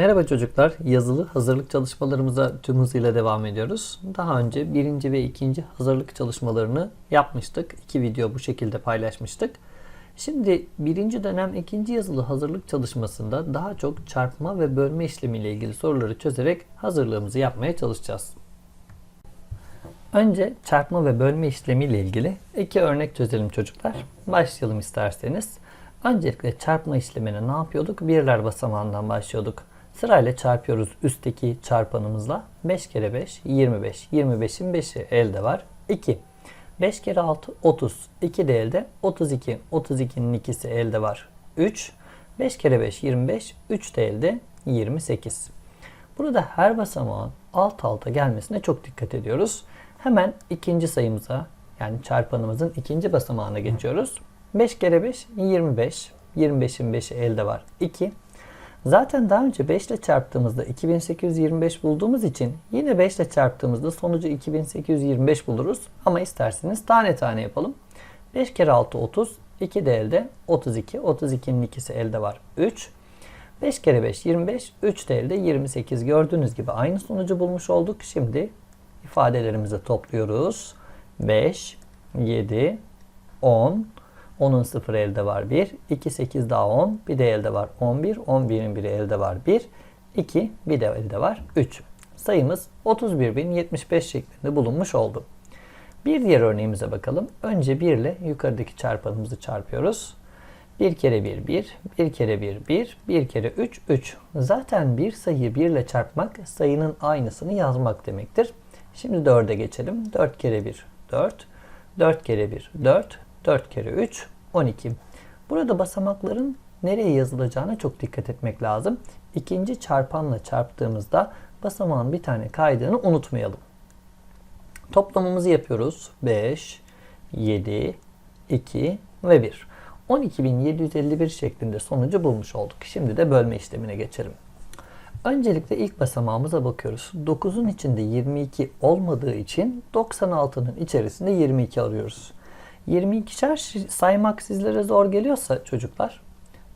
Merhaba çocuklar. Yazılı hazırlık çalışmalarımıza tüm hızıyla devam ediyoruz. Daha önce birinci ve ikinci hazırlık çalışmalarını yapmıştık. İki video bu şekilde paylaşmıştık. Şimdi birinci dönem ikinci yazılı hazırlık çalışmasında daha çok çarpma ve bölme işlemiyle ilgili soruları çözerek hazırlığımızı yapmaya çalışacağız. Önce çarpma ve bölme işlemiyle ilgili iki örnek çözelim çocuklar. Başlayalım isterseniz. Öncelikle çarpma işlemine ne yapıyorduk? Birler basamağından başlıyorduk. Sırayla çarpıyoruz üstteki çarpanımızla. 5 kere 5 25. 25'in 5'i elde var. 2. 5 kere 6 30. 2 de elde. 32. 32'nin ikisi elde var. 3. 5 kere 5 25. 3 de elde. 28. Burada her basamağın alt alta gelmesine çok dikkat ediyoruz. Hemen ikinci sayımıza yani çarpanımızın ikinci basamağına geçiyoruz. 5 kere 5 25. 25'in 5'i elde var. 2. Zaten daha önce 5 ile çarptığımızda 2825 bulduğumuz için yine 5 ile çarptığımızda sonucu 2825 buluruz. Ama isterseniz tane tane yapalım. 5 kere 6 30. 2 de elde 32. 32'nin ikisi elde var. 3. 5 kere 5 25. 3 de elde 28. Gördüğünüz gibi aynı sonucu bulmuş olduk. Şimdi ifadelerimizi topluyoruz. 5, 7, 10, 10'un 0 elde var 1. 2, 8 daha 10. Bir de elde var 11. 11'in biri elde var 1. 2, bir de elde var 3. Sayımız 31.075 şeklinde bulunmuş oldu. Bir diğer örneğimize bakalım. Önce 1 ile yukarıdaki çarpanımızı çarpıyoruz. 1 kere 1 1, 1 kere 1 1, 1 kere 3 3. Zaten bir sayıyı 1 ile çarpmak sayının aynısını yazmak demektir. Şimdi 4'e geçelim. 4 kere 1 4, 4 kere 1 4, 4 kere 3 12. Burada basamakların nereye yazılacağına çok dikkat etmek lazım. İkinci çarpanla çarptığımızda basamağın bir tane kaydığını unutmayalım. Toplamımızı yapıyoruz. 5, 7, 2 ve 1. 12.751 şeklinde sonucu bulmuş olduk. Şimdi de bölme işlemine geçelim. Öncelikle ilk basamağımıza bakıyoruz. 9'un içinde 22 olmadığı için 96'nın içerisinde 22 arıyoruz. 22'şer saymak sizlere zor geliyorsa çocuklar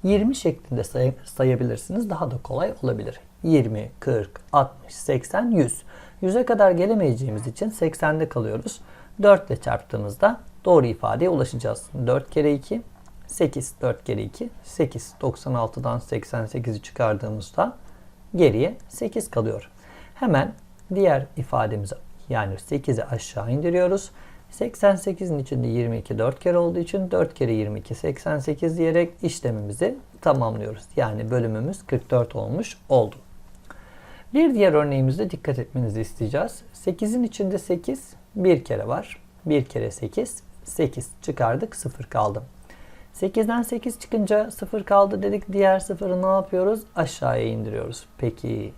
20 şeklinde say sayabilirsiniz. Daha da kolay olabilir. 20, 40, 60, 80, 100. 100'e kadar gelemeyeceğimiz için 80'de kalıyoruz. 4 ile çarptığımızda doğru ifadeye ulaşacağız. 4 kere 2, 8. 4 kere 2, 8. 96'dan 88'i çıkardığımızda geriye 8 kalıyor. Hemen diğer ifademizi yani 8'i aşağı indiriyoruz. 88'in içinde 22 4 kere olduğu için 4 kere 22 88 diyerek işlemimizi tamamlıyoruz. Yani bölümümüz 44 olmuş oldu. Bir diğer örneğimizde dikkat etmenizi isteyeceğiz. 8'in içinde 8 bir kere var. 1 kere 8 8 çıkardık 0 kaldı. 8'den 8 çıkınca 0 kaldı dedik. Diğer sıfırı ne yapıyoruz? Aşağıya indiriyoruz. Peki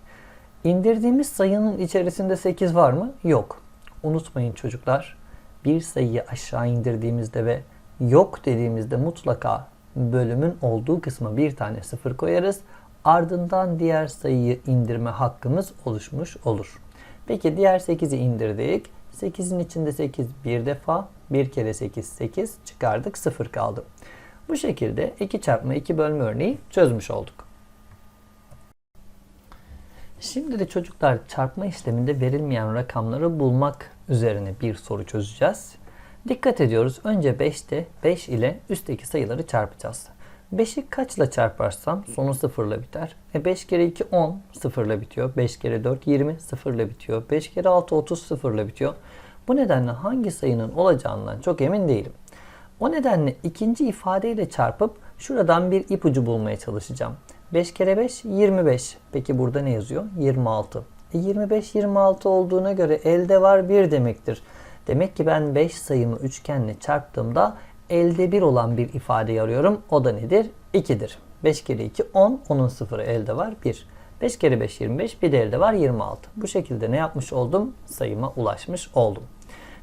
indirdiğimiz sayının içerisinde 8 var mı? Yok. Unutmayın çocuklar bir sayıyı aşağı indirdiğimizde ve yok dediğimizde mutlaka bölümün olduğu kısma bir tane sıfır koyarız. Ardından diğer sayıyı indirme hakkımız oluşmuş olur. Peki diğer 8'i indirdik. 8'in içinde 8 bir defa. 1 kere 8 8 çıkardık 0 kaldı. Bu şekilde 2 çarpma 2 bölme örneği çözmüş olduk. Şimdi de çocuklar çarpma işleminde verilmeyen rakamları bulmak üzerine bir soru çözeceğiz. Dikkat ediyoruz. Önce 5'te 5 ile üstteki sayıları çarpacağız. 5'i kaçla çarparsam sonu 0 ile biter. E 5 kere 2 10 0 ile bitiyor. 5 kere 4 20 0 ile bitiyor. 5 kere 6 30 0 ile bitiyor. Bu nedenle hangi sayının olacağından çok emin değilim. O nedenle ikinci ifadeyle çarpıp şuradan bir ipucu bulmaya çalışacağım. 5 kere 5 25. Peki burada ne yazıyor? 26. E 25 26 olduğuna göre elde var 1 demektir. Demek ki ben 5 sayımı üçgenle çarptığımda elde 1 olan bir ifadeyi arıyorum. O da nedir? 2'dir. 5 kere 2 10. Onun sıfırı elde var 1. 5 kere 5 25. Bir de elde var 26. Bu şekilde ne yapmış oldum? Sayıma ulaşmış oldum.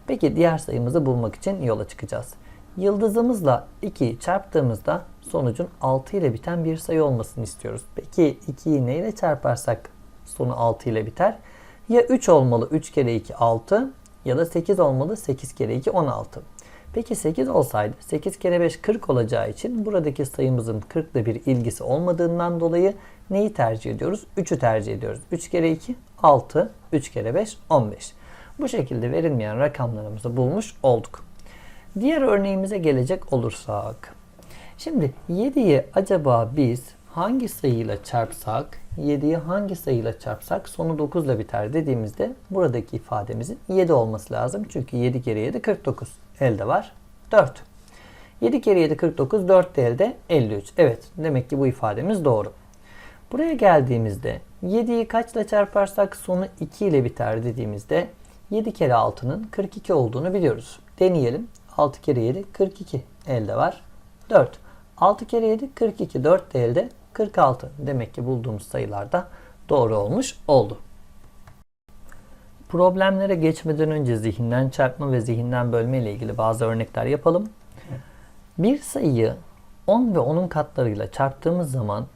Peki diğer sayımızı bulmak için yola çıkacağız. Yıldızımızla 2'yi çarptığımızda sonucun 6 ile biten bir sayı olmasını istiyoruz. Peki 2'yi neyle çarparsak sonu 6 ile biter? Ya 3 olmalı 3 kere 2 6 ya da 8 olmalı 8 kere 2 16. Peki 8 olsaydı 8 kere 5 40 olacağı için buradaki sayımızın 40 ile bir ilgisi olmadığından dolayı neyi tercih ediyoruz? 3'ü tercih ediyoruz. 3 kere 2 6, 3 kere 5 15. Bu şekilde verilmeyen rakamlarımızı bulmuş olduk. Diğer örneğimize gelecek olursak. Şimdi 7'yi acaba biz hangi sayıyla çarpsak, 7'yi hangi sayıyla çarpsak sonu 9 ile biter dediğimizde buradaki ifademizin 7 olması lazım. Çünkü 7 kere 7 49. Elde var 4. 7 kere 7 49, 4 de elde 53. Evet demek ki bu ifademiz doğru. Buraya geldiğimizde 7'yi kaçla çarparsak sonu 2 ile biter dediğimizde 7 kere 6'nın 42 olduğunu biliyoruz. Deneyelim. 6 kere 7 42 elde var. 4. 6 kere 7 42 4 de elde 46. Demek ki bulduğumuz sayılar da doğru olmuş oldu. Problemlere geçmeden önce zihinden çarpma ve zihinden bölme ile ilgili bazı örnekler yapalım. Bir sayıyı 10 ve onun katlarıyla çarptığımız zaman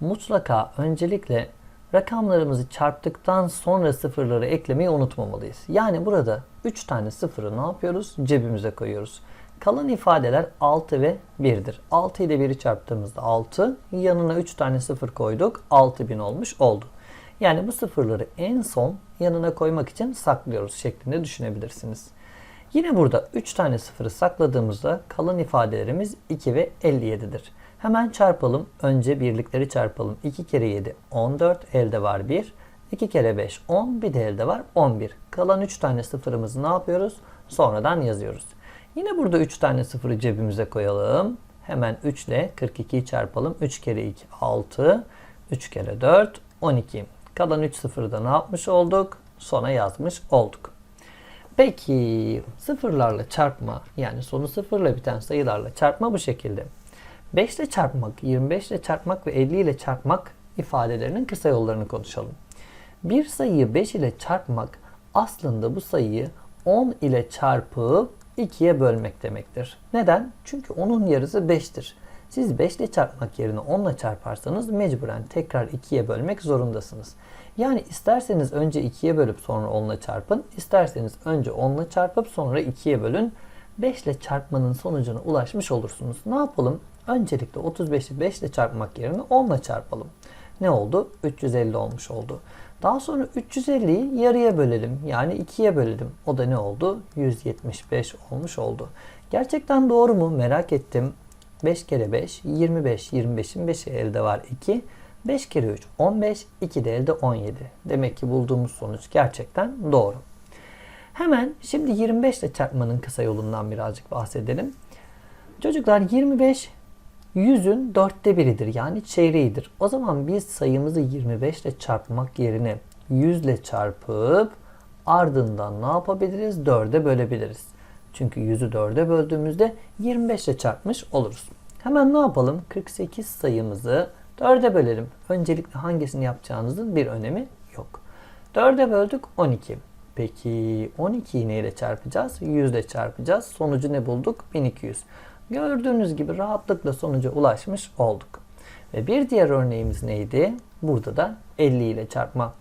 mutlaka öncelikle rakamlarımızı çarptıktan sonra sıfırları eklemeyi unutmamalıyız. Yani burada 3 tane sıfırı ne yapıyoruz? Cebimize koyuyoruz. Kalan ifadeler 6 ve 1'dir. 6 ile 1'i çarptığımızda 6, yanına 3 tane sıfır koyduk. 6000 olmuş oldu. Yani bu sıfırları en son yanına koymak için saklıyoruz şeklinde düşünebilirsiniz. Yine burada 3 tane sıfırı sakladığımızda kalan ifadelerimiz 2 ve 57'dir. Hemen çarpalım. Önce birlikleri çarpalım. 2 kere 7 14 elde var 1. 2 kere 5 10 bir de elde var 11. Kalan 3 tane sıfırımızı ne yapıyoruz? Sonradan yazıyoruz. Yine burada 3 tane sıfırı cebimize koyalım. Hemen 3 ile 42'yi çarpalım. 3 kere 2 6. 3 kere 4 12. Kalan 3 sıfırı da ne yapmış olduk? Sona yazmış olduk. Peki sıfırlarla çarpma yani sonu sıfırla biten sayılarla çarpma bu şekilde. 5 ile çarpmak, 25 ile çarpmak ve 50 ile çarpmak ifadelerinin kısa yollarını konuşalım. Bir sayıyı 5 ile çarpmak aslında bu sayıyı 10 ile çarpıp 2'ye bölmek demektir. Neden? Çünkü onun yarısı 5'tir. Siz 5 ile çarpmak yerine 10 ile çarparsanız mecburen tekrar 2'ye bölmek zorundasınız. Yani isterseniz önce 2'ye bölüp sonra 10 ile çarpın, isterseniz önce 10 ile çarpıp sonra 2'ye bölün. 5 ile çarpmanın sonucuna ulaşmış olursunuz. Ne yapalım? Öncelikle 35'i 5 ile çarpmak yerine 10 ile çarpalım. Ne oldu? 350 olmuş oldu. Daha sonra 350'yi yarıya bölelim. Yani 2'ye bölelim. O da ne oldu? 175 olmuş oldu. Gerçekten doğru mu? Merak ettim. 5 kere 5 25. 25'in 5'i elde var 2. 5 kere 3 15. 2 de elde 17. Demek ki bulduğumuz sonuç gerçekten doğru. Hemen şimdi 25 ile çarpmanın kısa yolundan birazcık bahsedelim. Çocuklar 25 100'ün dörtte biridir yani çeyreğidir. O zaman biz sayımızı 25 ile çarpmak yerine 100 ile çarpıp ardından ne yapabiliriz? 4'e bölebiliriz. Çünkü 100'ü 4'e böldüğümüzde 25 ile çarpmış oluruz. Hemen ne yapalım? 48 sayımızı 4'e bölelim. Öncelikle hangisini yapacağınızın bir önemi yok. 4'e böldük 12. Peki 12'yi neyle çarpacağız? 100 ile çarpacağız. Sonucu ne bulduk? 1200. Gördüğünüz gibi rahatlıkla sonuca ulaşmış olduk. Ve bir diğer örneğimiz neydi? Burada da 50 ile çarpma.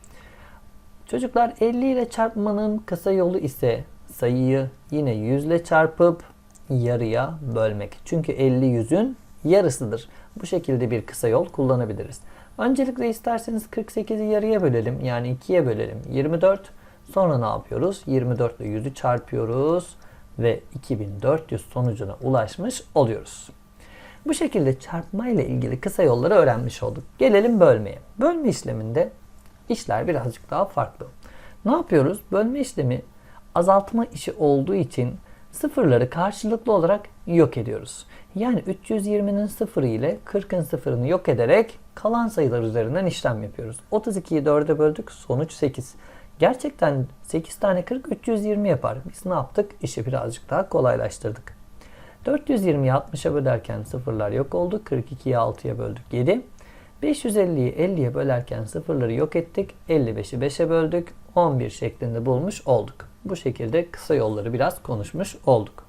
Çocuklar 50 ile çarpmanın kısa yolu ise sayıyı yine 100 ile çarpıp yarıya bölmek. Çünkü 50 yüzün yarısıdır. Bu şekilde bir kısa yol kullanabiliriz. Öncelikle isterseniz 48'i yarıya bölelim. Yani 2'ye bölelim. 24. Sonra ne yapıyoruz? 24 ile 100'ü çarpıyoruz ve 2400 sonucuna ulaşmış oluyoruz. Bu şekilde çarpma ile ilgili kısa yolları öğrenmiş olduk. Gelelim bölmeye. Bölme işleminde işler birazcık daha farklı. Ne yapıyoruz? Bölme işlemi azaltma işi olduğu için sıfırları karşılıklı olarak yok ediyoruz. Yani 320'nin sıfırı ile 40'ın sıfırını yok ederek kalan sayılar üzerinden işlem yapıyoruz. 32'yi 4'e böldük sonuç 8. Gerçekten 8 tane 40 320 yapar. Biz ne yaptık? İşi birazcık daha kolaylaştırdık. 420'yi 60'a bölerken sıfırlar yok oldu. 42'yi 6'ya böldük 7. 550'yi 50'ye bölerken sıfırları yok ettik. 55'i 5'e böldük. 11 şeklinde bulmuş olduk. Bu şekilde kısa yolları biraz konuşmuş olduk.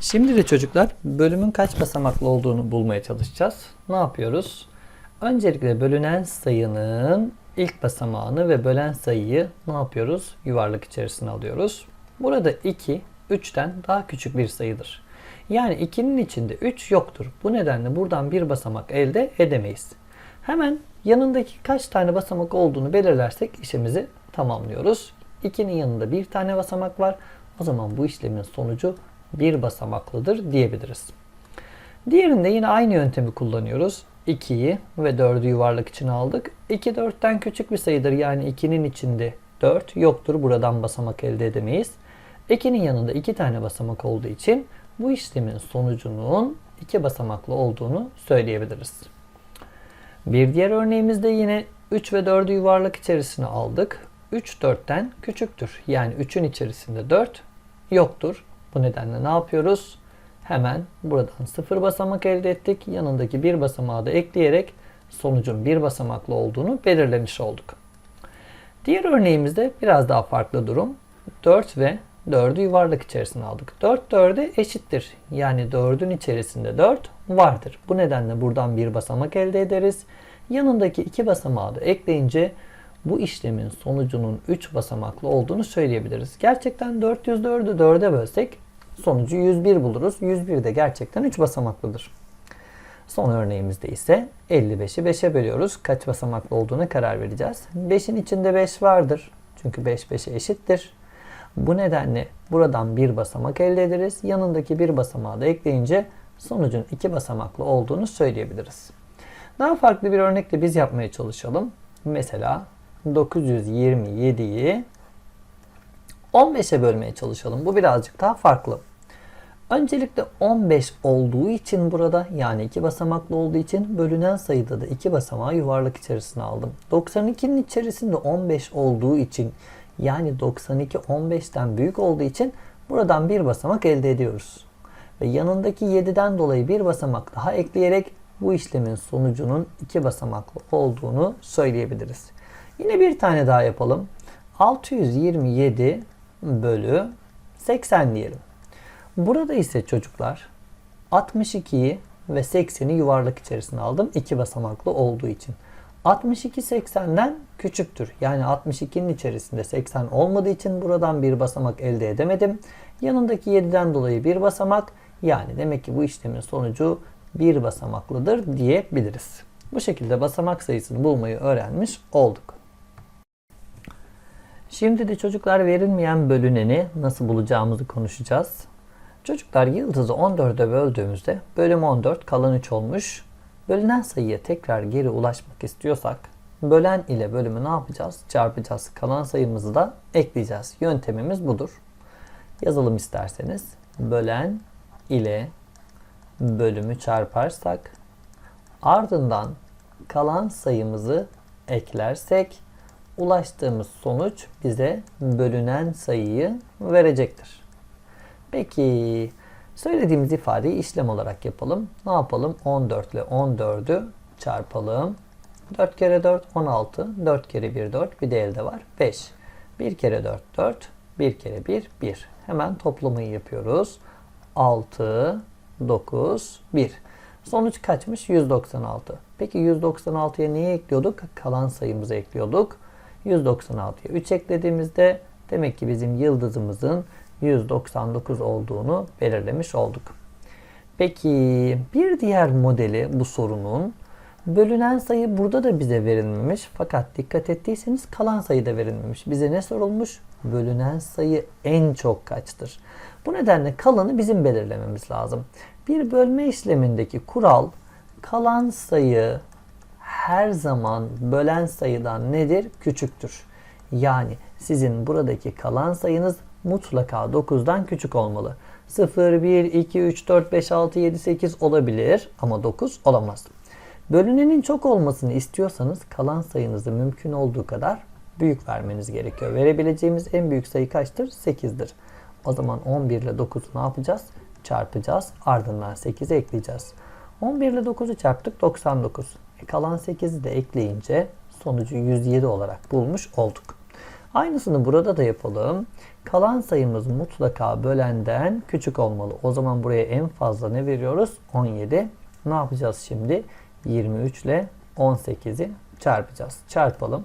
Şimdi de çocuklar bölümün kaç basamaklı olduğunu bulmaya çalışacağız. Ne yapıyoruz? Öncelikle bölünen sayının ilk basamağını ve bölen sayıyı ne yapıyoruz? Yuvarlak içerisine alıyoruz. Burada 2, 3'ten daha küçük bir sayıdır. Yani 2'nin içinde 3 yoktur. Bu nedenle buradan bir basamak elde edemeyiz. Hemen yanındaki kaç tane basamak olduğunu belirlersek işimizi tamamlıyoruz. 2'nin yanında bir tane basamak var. O zaman bu işlemin sonucu bir basamaklıdır diyebiliriz. Diğerinde yine aynı yöntemi kullanıyoruz. 2'yi ve 4'ü yuvarlak içine aldık. 2 4'ten küçük bir sayıdır. Yani 2'nin içinde 4 yoktur. Buradan basamak elde edemeyiz. 2'nin yanında 2 tane basamak olduğu için bu işlemin sonucunun 2 basamaklı olduğunu söyleyebiliriz. Bir diğer örneğimizde yine 3 ve 4'ü yuvarlak içerisine aldık. 3 4'ten küçüktür. Yani 3'ün içerisinde 4 yoktur. Bu nedenle ne yapıyoruz? Hemen buradan 0 basamak elde ettik. Yanındaki bir basamağı da ekleyerek sonucun bir basamaklı olduğunu belirlemiş olduk. Diğer örneğimizde biraz daha farklı durum. 4 ve 4'ü yuvarlak içerisine aldık. 4 4'e eşittir. Yani 4'ün içerisinde 4 vardır. Bu nedenle buradan bir basamak elde ederiz. Yanındaki iki basamağı da ekleyince bu işlemin sonucunun 3 basamaklı olduğunu söyleyebiliriz. Gerçekten 404'ü 4'e bölsek sonucu 101 buluruz. 101 de gerçekten 3 basamaklıdır. Son örneğimizde ise 55'i 5'e bölüyoruz. Kaç basamaklı olduğuna karar vereceğiz. 5'in içinde 5 vardır. Çünkü 5 5'e eşittir. Bu nedenle buradan bir basamak elde ederiz. Yanındaki bir basamağı da ekleyince sonucun iki basamaklı olduğunu söyleyebiliriz. Daha farklı bir örnekle biz yapmaya çalışalım. Mesela 927'yi 15'e bölmeye çalışalım. Bu birazcık daha farklı. Öncelikle 15 olduğu için burada yani iki basamaklı olduğu için bölünen sayıda da iki basamağı yuvarlak içerisine aldım. 92'nin içerisinde 15 olduğu için yani 92 15'ten büyük olduğu için buradan bir basamak elde ediyoruz. Ve yanındaki 7'den dolayı bir basamak daha ekleyerek bu işlemin sonucunun iki basamaklı olduğunu söyleyebiliriz. Yine bir tane daha yapalım. 627 bölü 80 diyelim. Burada ise çocuklar 62'yi ve 80'i yuvarlak içerisine aldım. iki basamaklı olduğu için. 62 80'den küçüktür. Yani 62'nin içerisinde 80 olmadığı için buradan bir basamak elde edemedim. Yanındaki 7'den dolayı bir basamak. Yani demek ki bu işlemin sonucu bir basamaklıdır diyebiliriz. Bu şekilde basamak sayısını bulmayı öğrenmiş olduk. Şimdi de çocuklar verilmeyen bölüneni nasıl bulacağımızı konuşacağız. Çocuklar yıldızı 14'e böldüğümüzde bölüm 14 kalan 3 olmuş. Bölünen sayıya tekrar geri ulaşmak istiyorsak bölen ile bölümü ne yapacağız? Çarpacağız. Kalan sayımızı da ekleyeceğiz. Yöntemimiz budur. Yazalım isterseniz. Bölen ile bölümü çarparsak ardından kalan sayımızı eklersek ulaştığımız sonuç bize bölünen sayıyı verecektir. Peki söylediğimiz ifadeyi işlem olarak yapalım. Ne yapalım? 14 ile 14'ü çarpalım. 4 kere 4 16. 4 kere 1 4. Bir de var. 5. 1 kere 4 4. 1 kere 1 1. Hemen toplamayı yapıyoruz. 6 9 1. Sonuç kaçmış? 196. Peki 196'ya neyi ekliyorduk? Kalan sayımızı ekliyorduk. 196'ya 3 eklediğimizde demek ki bizim yıldızımızın 199 olduğunu belirlemiş olduk. Peki bir diğer modeli bu sorunun bölünen sayı burada da bize verilmemiş fakat dikkat ettiyseniz kalan sayı da verilmemiş. Bize ne sorulmuş? Bölünen sayı en çok kaçtır? Bu nedenle kalanı bizim belirlememiz lazım. Bir bölme işlemindeki kural kalan sayı her zaman bölen sayıdan nedir? Küçüktür. Yani sizin buradaki kalan sayınız mutlaka 9'dan küçük olmalı. 0, 1, 2, 3, 4, 5, 6, 7, 8 olabilir ama 9 olamaz. Bölünenin çok olmasını istiyorsanız kalan sayınızı mümkün olduğu kadar büyük vermeniz gerekiyor. Verebileceğimiz en büyük sayı kaçtır? 8'dir. O zaman 11 ile 9'u ne yapacağız? Çarpacağız. Ardından 8'i ekleyeceğiz. 11 ile 9'u çarptık 99. E kalan 8'i de ekleyince sonucu 107 olarak bulmuş olduk. Aynısını burada da yapalım. Kalan sayımız mutlaka bölenden küçük olmalı. O zaman buraya en fazla ne veriyoruz? 17. Ne yapacağız şimdi? 23 ile 18'i çarpacağız. Çarpalım.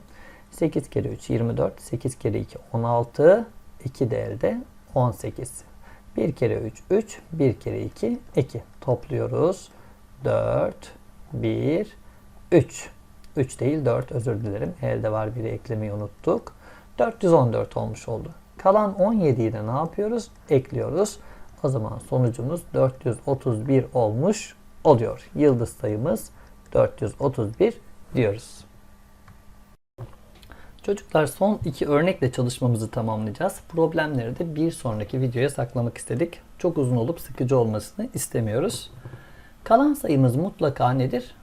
8 kere 3 24. 8 kere 2 16. 2 de elde 18. 1 kere 3 3, 1 kere 2 2. Topluyoruz. 4, 1, 3. 3 değil 4 özür dilerim. Elde var biri eklemeyi unuttuk. 414 olmuş oldu. Kalan 17'yi de ne yapıyoruz? Ekliyoruz. O zaman sonucumuz 431 olmuş oluyor. Yıldız sayımız 431 diyoruz. Çocuklar son iki örnekle çalışmamızı tamamlayacağız. Problemleri de bir sonraki videoya saklamak istedik. Çok uzun olup sıkıcı olmasını istemiyoruz. Kalan sayımız mutlaka nedir?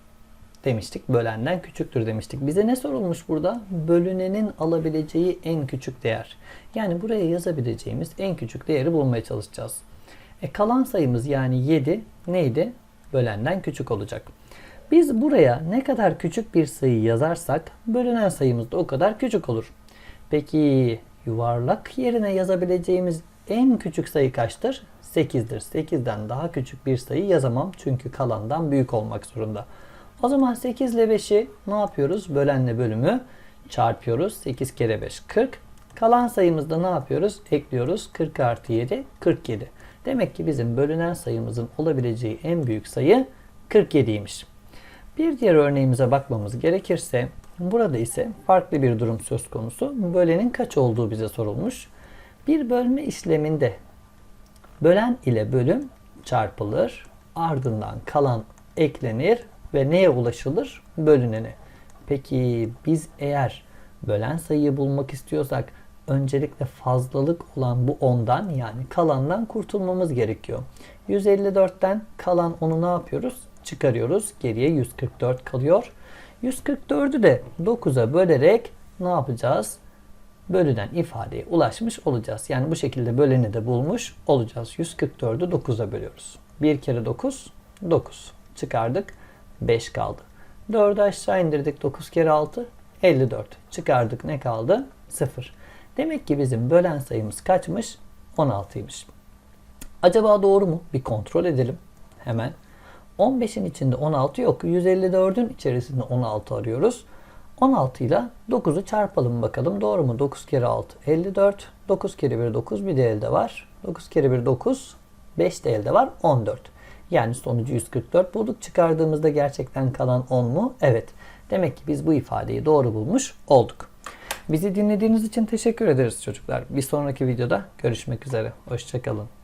Demiştik. Bölenden küçüktür demiştik. Bize ne sorulmuş burada? Bölünenin alabileceği en küçük değer. Yani buraya yazabileceğimiz en küçük değeri bulmaya çalışacağız. E kalan sayımız yani 7 neydi? Bölenden küçük olacak. Biz buraya ne kadar küçük bir sayı yazarsak bölünen sayımız da o kadar küçük olur. Peki yuvarlak yerine yazabileceğimiz en küçük sayı kaçtır? 8'dir. 8'den daha küçük bir sayı yazamam çünkü kalandan büyük olmak zorunda. O zaman 8 ile 5'i ne yapıyoruz? Bölenle bölümü çarpıyoruz. 8 kere 5 40. Kalan sayımızda ne yapıyoruz? Ekliyoruz. 40 artı 7 47. Demek ki bizim bölünen sayımızın olabileceği en büyük sayı 47'ymiş. Bir diğer örneğimize bakmamız gerekirse burada ise farklı bir durum söz konusu. Bölenin kaç olduğu bize sorulmuş. Bir bölme işleminde bölen ile bölüm çarpılır. Ardından kalan eklenir ve neye ulaşılır? Bölünene. Peki biz eğer bölen sayıyı bulmak istiyorsak öncelikle fazlalık olan bu 10'dan yani kalandan kurtulmamız gerekiyor. 154'ten kalan 10'u ne yapıyoruz? Çıkarıyoruz. Geriye 144 kalıyor. 144'ü de 9'a bölerek ne yapacağız? Bölünen ifadeye ulaşmış olacağız. Yani bu şekilde böleni de bulmuş olacağız. 144'ü 9'a bölüyoruz. 1 kere 9, 9. Çıkardık. 5 kaldı. 4'ü aşağı indirdik. 9 kere 6, 54. Çıkardık. Ne kaldı? 0. Demek ki bizim bölen sayımız kaçmış? 16'ymış. Acaba doğru mu? Bir kontrol edelim. Hemen. 15'in içinde 16 yok. 154'ün içerisinde 16 arıyoruz. 16 ile 9'u çarpalım bakalım. Doğru mu? 9 kere 6 54. 9 kere 1 9 bir de elde var. 9 kere 1 9. 5 de elde var. 14. Yani sonucu 144 bulduk. Çıkardığımızda gerçekten kalan 10 mu? Evet. Demek ki biz bu ifadeyi doğru bulmuş olduk. Bizi dinlediğiniz için teşekkür ederiz çocuklar. Bir sonraki videoda görüşmek üzere. Hoşçakalın.